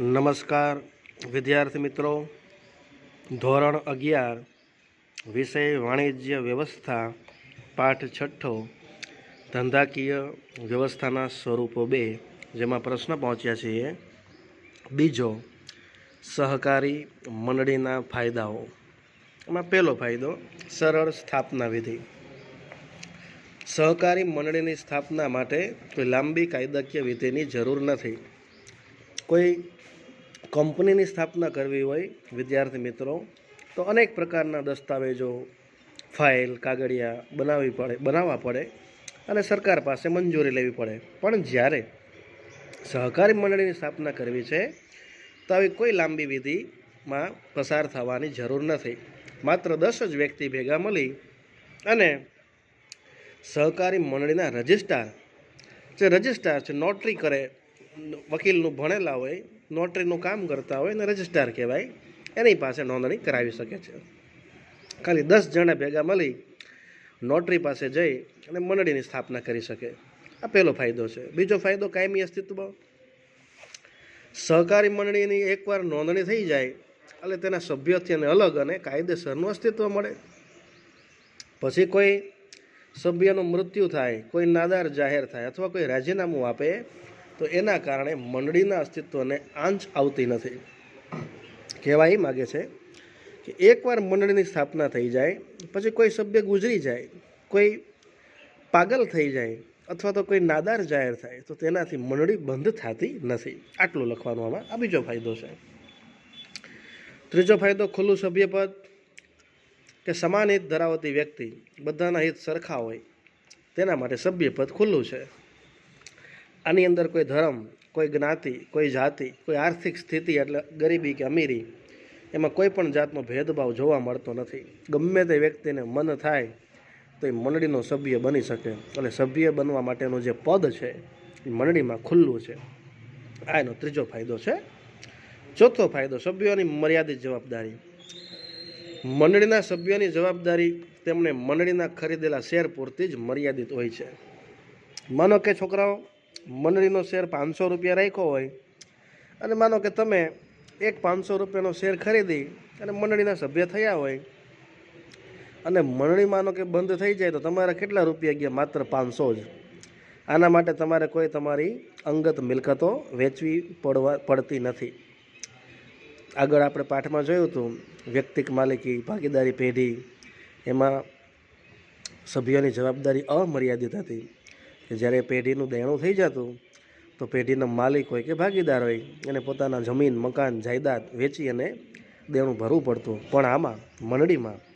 નમસ્કાર, વિદ્યાર્થી મિત્રો. ધોરણ અગિયાર, વિષય વાણિજ્ય વ્યવસ્થા, પાઠ છઠ્ઠો, ધંધાકીય વ્યવસ્થાના સ્વરૂપો બે, જેમાં પ્રશ્ન પહોંચ્યા છીએ બીજો, સહકારી મંડળીના ફાયદાઓ. એમાં પહેલો ફાયદો, સરળ સ્થાપના વિધિ. સહકારી મંડળીની સ્થાપના માટે કોઈ લાંબી કાયદાકીય વિધિની જરૂર નથી. કોઈ કંપનીની સ્થાપના કરવી હોય, વિદ્યાર્થી મિત્રો, તો અનેક પ્રકારના દસ્તાવેજો, ફાઇલ, કાગળિયા બનાવવી પડે, બનાવવા પડે અને સરકાર પાસે મંજૂરી લેવી પડે. પણ જ્યારે સહકારી મંડળીની સ્થાપના કરવી છે, તો આવી કોઈ લાંબી વિધિમાં પસાર થવાની જરૂર નથી. માત્ર દસ જ વ્યક્તિ ભેગા મળી અને સહકારી મંડળીના રજિસ્ટ્રાર, જે રજિસ્ટ્રાર છે, નોટરી કરે વકીલનું ભણેલા હોય, નોટરીનું કામ કરતા હોય ને રજિસ્ટ્રાર કહેવાય, એની પાસે નોંધણી કરાવી શકે છે. ખાલી દસ જણા ભેગા મળી નોટરી પાસે જઈ અને મંડળીની સ્થાપના કરી શકે. આ પહેલો ફાયદો છે. બીજો ફાયદો કાયમી અસ્તિત્વ સહકારી મંડળીની એકવાર નોંધણી થઈ જાય, એટલે તેના સભ્યથી અને અલગ અને કાયદેસરનું અસ્તિત્વ મળે. પછી કોઈ સભ્યનું મૃત્યુ થાય, કોઈ નાદાર જાહેર થાય અથવા કોઈ રાજીનામું આપે તો એના કારણે મંડળીના અસ્તિત્વને આંચ આવતી નથી. કહેવાય માગે છે કે એકવાર મંડળીની સ્થાપના થઈ જાય, પછી કોઈ સભ્ય ગુજરી જાય, કોઈ પાગલ થઈ જાય અથવા તો કોઈ નાદાર જાહેર થાય, તો તેનાથી મંડળી બંધ થતી નથી. આટલું લખવાનું આમાં આ બીજો ફાયદો છે. ત્રીજો ફાયદો ખુલ્લું સભ્યપદ કે સમાન હિત ધરાવતી વ્યક્તિ બધાના હિત સરખા હોય, તેના માટે સભ્યપદ ખુલ્લું છે. આની અંદર કોઈ ધર્મ, કોઈ જ્ઞાતિ, કોઈ જાતિ, કોઈ આર્થિક સ્થિતિ એટલે ગરીબી કે અમીરી, એમાં કોઈ પણ જાતનો ભેદભાવ જોવા મળતો નથી. ગમે તે વ્યક્તિને મન થાય, તો એ મંડળીનો સભ્ય બની શકે. એટલે સભ્ય બનવા માટેનું જે પદ છે, એ મંડળીમાં ખુલ્લું છે. આ એનો ત્રીજો ફાયદો છે. ચોથો ફાયદો, સભ્યોની મર્યાદિત જવાબદારી. મંડળીના સભ્યોની જવાબદારી તેમણે મંડળીના ખરીદેલા શેર પૂરતી જ મર્યાદિત હોય છે. માનો કે છોકરાઓ મંડળીનો શેર પાંચસો રૂપિયા રાખ્યો હોય અને માનો કે તમે એક પાંચસો રૂપિયાનો શેર ખરીદી અને મંડળીના સભ્ય થયા હોય અને મંડળી માનો કે બંધ થઈ જાય તો તમારા કેટલા રૂપિયા ગયા? માત્ર પાંચસો જ. આના માટે તમારે કોઈ તમારી અંગત મિલકતો વેચવી પડવા પડતી નથી. આગળ આપણે પાઠમાં જોયું હતું, વ્યક્તિક માલિકી, ભાગીદારી પેઢી, એમાં સભ્યોની જવાબદારી અમર્યાદિત હતી. કે જ્યારે પેઢીનું દેણું થઈ જતું, તો પેઢીના માલિક હોય કે ભાગીદાર હોય, એને પોતાના જમીન, મકાન, જાયદાદ વેચી અને દેણું ભરવું પડતું. પણ આમાં, મંડળીમાં,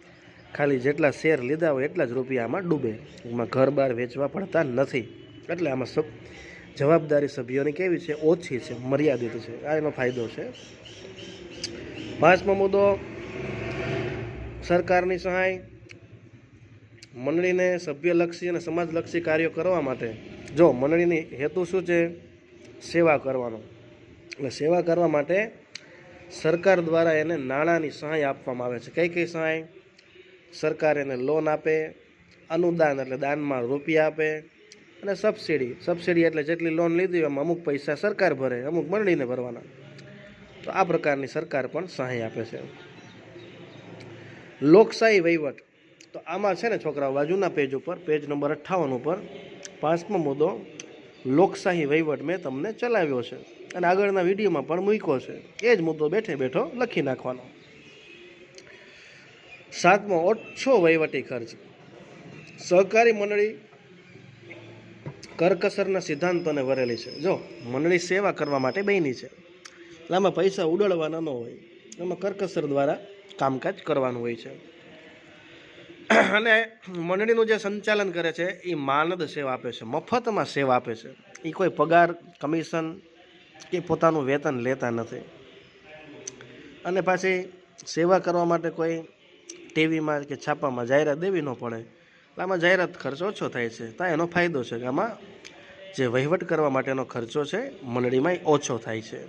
ખાલી જેટલા શેર લીધા હોય એટલા જ રૂપિયા આમાં ડૂબે. એમાં ઘર બહાર વેચવા પડતા નથી. એટલે આમાં જવાબદારી સભ્યોની કેવી છે? ઓછી છે, મર્યાદિત છે. આ એનો ફાયદો છે. પાંચમો મુદ્દો, સરકારની સહાય. મંડળીને સભ્યલક્ષી અને સમાજલક્ષી કાર્યો કરવા માટે જો મંડળીની હેતુ શું છે? સેવા કરવાનો. એટલે સેવા કરવા માટે સરકાર દ્વારા એને નાણાંની સહાય આપવામાં આવે છે. કઈ કઈ સહાય? સરકાર એને લોન આપે, અનુદાન એટલે દાનમાં રૂપિયા આપે, અને સબસિડી. સબસિડી એટલે જેટલી લોન લીધી એમાં અમુક પૈસા સરકાર ભરે, અમુક મંડળીને ભરવાના. તો આ પ્રકારની સરકાર પણ સહાય આપે છે. લોકશાહી વહીવટ. તો આમાં છે ને છોકરાઓ, બાજુના પેજ ઉપર પેજ નંબર અઠ્ઠાવન ઉપર પાંચમો મુદ્દો, લોકશાહી વહીવટ મેં તમને ચલાવ્યો છે અને આગળના વિડીયોમાં પણ મૂક્યો છે. એ જ મુદ્દો બેઠે બેઠો લખી નાખવાનો. સાતમો, ઓછો વહીવટી ખર્ચ. સહકારી મંડળી કરકસરના સિદ્ધાંતોને વરેલી છે. જો, મંડળી સેવા કરવા માટે બની છે. એટલે આમાં પૈસા ઉડાડવાના ન હોય. એમાં કરકસર દ્વારા કામકાજ કરવાનું હોય છે. અને મંડળીનું જે સંચાલન કરે છે, એ માનદ સેવા આપે છે, મફતમાં સેવા આપે છે. એ કોઈ પગાર, કમિશન કે પોતાનું વેતન લેતા નથી. અને પાછી સેવા કરવા માટે કોઈ ટીવીમાં કે છાપામાં જાહેરાત દેવી ન પડે એટલે આમાં જાહેરાત ખર્ચ ઓછો થાય છે. તો એનો ફાયદો છે કે આમાં જે વહીવટ કરવા માટેનો ખર્ચો છે, મંડળીમાં ઓછો થાય છે.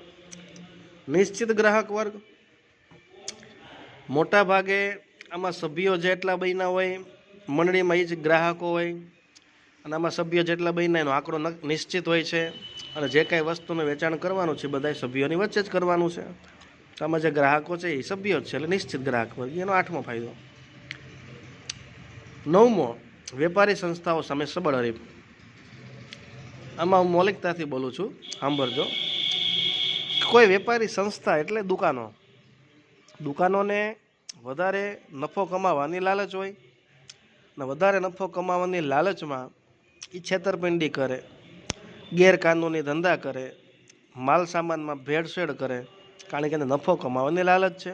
નિશ્ચિત ગ્રાહક વર્ગ મોટા ભાગે આમાં સભ્યો જેટલા બન્યા હોય, મંડળીમાં એ જ ગ્રાહકો હોય, અને આમાં સભ્યો જેટલા બન્યા એનો આંકડો નિશ્ચિત હોય છે, અને જે કાંઈ વસ્તુનું વેચાણ કરવાનું છે બધા સભ્યોની વચ્ચે જ કરવાનું છે. તો આમાં જે ગ્રાહકો છે, એ સભ્યો છે, એટલે નિશ્ચિત ગ્રાહક વર્ગ. એનો આઠમો ફાયદો. નવમો, વેપારી સંસ્થાઓ સામે સબળ હરીફ. આમાં હું મૌલિકતાથી બોલું છું, સાંભળજો. કોઈ વેપારી સંસ્થા એટલે દુકાનો. દુકાનોને વધારે નફો કમાવાની લાલચ હોય ને વધારે નફો કમાવાની લાલચમાં એ છેતરપિંડી કરે, ગેરકાનૂની ધંધા કરે, માલ સામાનમાં ભેળસેળ કરે, કારણ કે એને નફો કમાવાની લાલચ છે.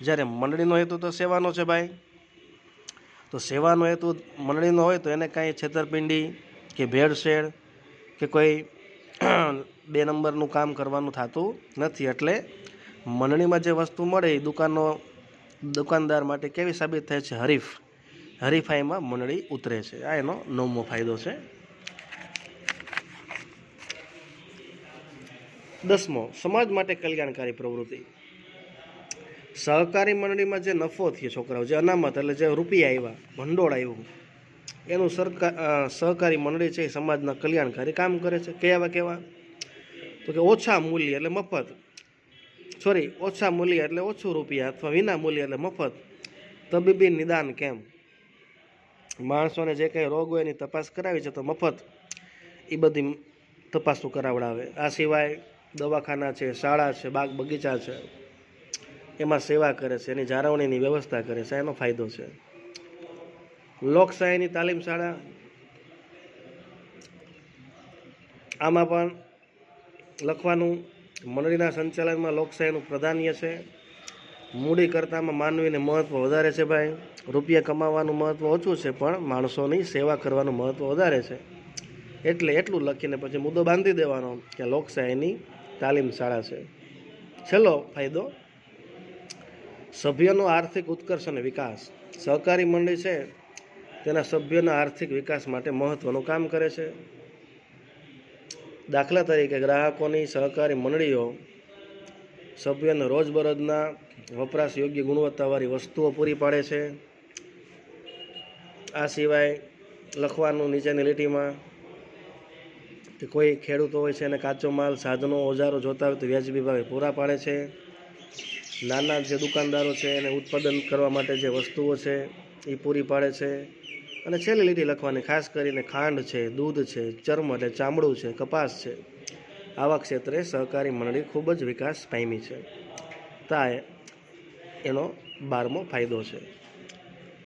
જ્યારે મંડળીનો હેતુ તો સેવાનો છે ભાઈ. તો સેવાનો હેતુ મંડળીનો હોય તો એને કાંઈ છેતરપિંડી કે ભેળસેળ કે કોઈ બે નંબરનું કામ કરવાનું થતું નથી. એટલે મંડળીમાં જે વસ્તુ મળે એ દુકાનો દુકાનદાર માટે કેવી સાબિત થાય છે હરીફ? હરીફાઈમાં મંડળી ઉતરે છે. આ એનો નવમો ફાયદો છે. દસમો, સમાજ માટે કલ્યાણકારી પ્રવૃત્તિ. સહકારી મંડળીમાં જે નફો થયો છોકરાઓ, જે અનામત એટલે જે રૂપિયા આવ્યા ભંડોળ આવ્યું એનું સરકાર સહકારી મંડળી છે એ સમાજના કલ્યાણકારી કામ કરે છે. કેવા કેવા? તો કે ઓછા મૂલ્ય એટલે મફત. સોરી, ઓછા મૂલ્ય એટલે ઓછું રૂપિયા અથવા વિના મૂલ્ય એટલે મફત. તબીબી નિદાન કેમ? માણસોને જે કંઈ રોગ હોય એની તપાસ કરાવી છે તો મફત. એ બધી તપાસો કરાવડાવે. આ સિવાય દવાખાના છે, શાળા છે, બાગ બગીચા છે. એમાં સેવા કરે છે, એની જાળવણીની વ્યવસ્થા કરે છે, એનો ફાયદો છે. લોકશાહીની તાલીમ શાળા. આમાં પણ લખવાનું મંડળીના સંચાલનમાં લોકશાહીનું પ્રાધાન્ય છે. મૂડી કરતામાં માનવીને મહત્ત્વ વધારે છે ભાઈ. રૂપિયા કમાવાનું મહત્ત્વ ઓછું છે, પણ માણસોની સેવા કરવાનું મહત્ત્વ વધારે છે. એટલે એટલું લખીને પછી મુદ્દો બાંધી દેવાનો કે લોકશાહીની તાલીમ શાળા છે. છેલ્લો ફાયદો, સભ્યનો આર્થિક ઉત્કર્ષ અને વિકાસ. સહકારી મંડળી છે, તેના સભ્યોના આર્થિક વિકાસ માટે મહત્ત્વનું કામ કરે છે. દાખલા તરીકે ગ્રાહકોની સહકારી મંડળીઓ, સભ્યોને રોજબરોજના વપરાશ યોગ્ય ગુણવત્તાવાળી વસ્તુઓ પૂરી પાડે છે. આ સિવાય લખવાનું નીચેની લીટીમાં કે કોઈ ખેડૂતો હોય છે એને કાચો માલ, સાધનો, ઓજારો જોતા હોય તો વ્યાજબી ભાવે પૂરા પાડે છે. નાના જે દુકાનદારો છે એને ઉત્પાદન કરવા માટે જે વસ્તુઓ છે એ પૂરી પાડે છે. અને છેલ્લી લીટી લખવાની, ખાસ કરીને ખાંડ છે, દૂધ છે, ચર્મ એટલે ચામડું છે, કપાસ છે. આવા ક્ષેત્રે સહકારી મંડળી ખૂબ જ વિકાસ પામી છે. તા એનો બારમો ફાયદો છે.